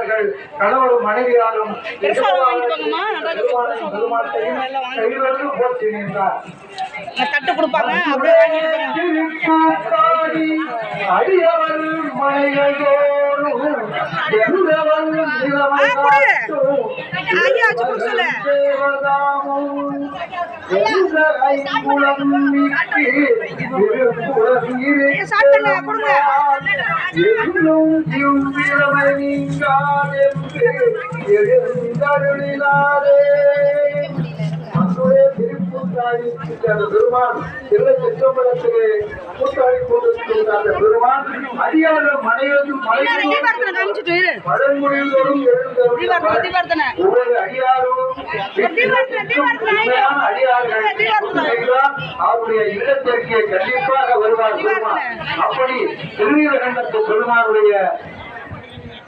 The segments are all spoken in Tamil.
வருவார்கள் கணவரும் மனைவியாரும் பிரசாதம் வாங்கிக்கோங்கம்மா, நடராஜர் பெருமாட்டையும் கைவரல் போற்றி நின்றார். தட்டு கொடுப்பாங்க. அடியவர் மனைகளோடும் என்னும் திவ்விரமை நீங்காதென்று எழுந்தருளினாரே அன்றுடைய திருக்கூத்தாடி பெருமான் தில்லை கூத்தாடி அந்த பெருமான் அடியார்கள் தீபாரத்தனை. என்றால் அவருடைய இல்லத்திற்கு கண்டிப்பாக வருவார் பெருமான் அப்படி திருநீலகண்டத்து பெருமானுடைய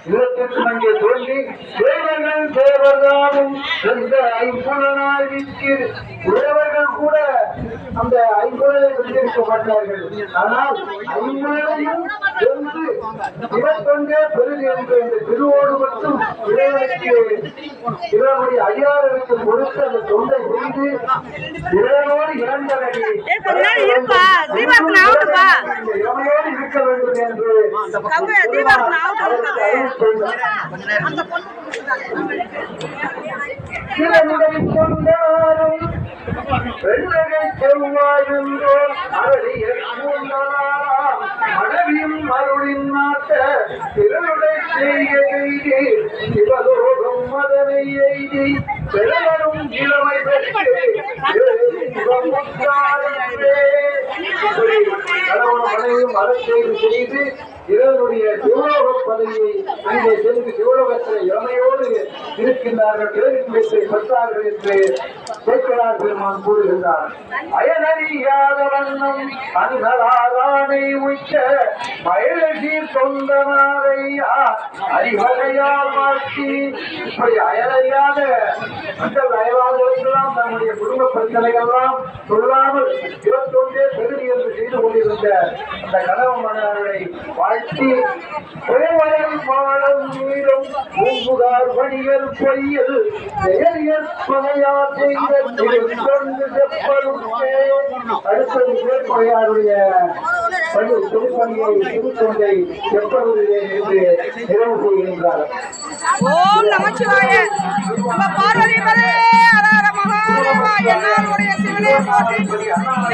இல்லத்திற்கு அங்கே தோன்றி தேவர்கள் தேவர்தாமும் எந்த ஐம்புலனாய் தேவர்கள் கூட அந்த வென்றிருக்க மாட்டார்கள் ஆனால் இவத்தொண்டே பெருது என்று இந்த திருவோடு மட்டும் இறைவனுக்கு இவருடைய அடியார்களுக்கு கொடுத்து அந்த தொண்டை செய்து இறைவனோடு ஆகட்டும்பா. இறைவனோடு இருக்க வேண்டும் என்று சிறமுடை கொண்டாரும் வெள்ளகை செவ்வாயுந்தோ அரளிய மனைவியும் அருளின் நாட்ட திருளுடை செய்ய சிவலோகம் மதனை எய்தி பெருவரும் இளமை பெற்று அனைவரும் மனைவியும் செய்து இவருடைய சிவலோக பதவியை அங்கே சென்று சிவலோக இருக்கின்றார்கள் பேரின்பத்தை பெற்றார்கள் என்று சேக்கரார் பெருமான் கூறுகின்றார். அயனறியாத வண்ணம் அன்களாதானை உய்க்க மயிலசி தொண்டனாரையா அறிவகையால் மாற்றி இப்படி அயலறியாத மக்கள் அயலாதவர்களெல்லாம் தன்னுடைய குடும்ப பிரச்சனைகள்லாம் சொல்லாமல் இருபத்தொன்றே என்று செய்து கொண்டிருந்த அந்த கணவன் வாழ்த்தி புயவரம் நீரும் பூம்புகார் பொய்யில் செயலியற் பகையா செய்த திருத்தொண்டு செப்பலுக்கே அடுத்தது மேற்கொடையாருடைய பணி திருப்பணியை திருத்தொண்டை செப்பலுடைய என்று நிறைவு செய்கின்றார். ஓம் நமச்சிவாய. நம்ம பார்வதி பதே அரார மகாதேவா என்னாருடைய சிவனே போற்றி.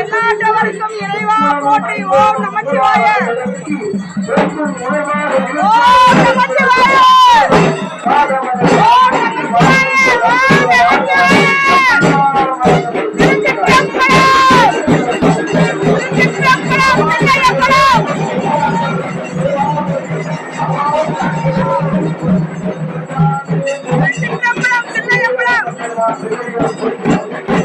எந்நாட்டவருக்கும் இறைவா போற்றி. ஓம் நமச்சிவாய. ஓம் நமச்சிவாய. Thank you.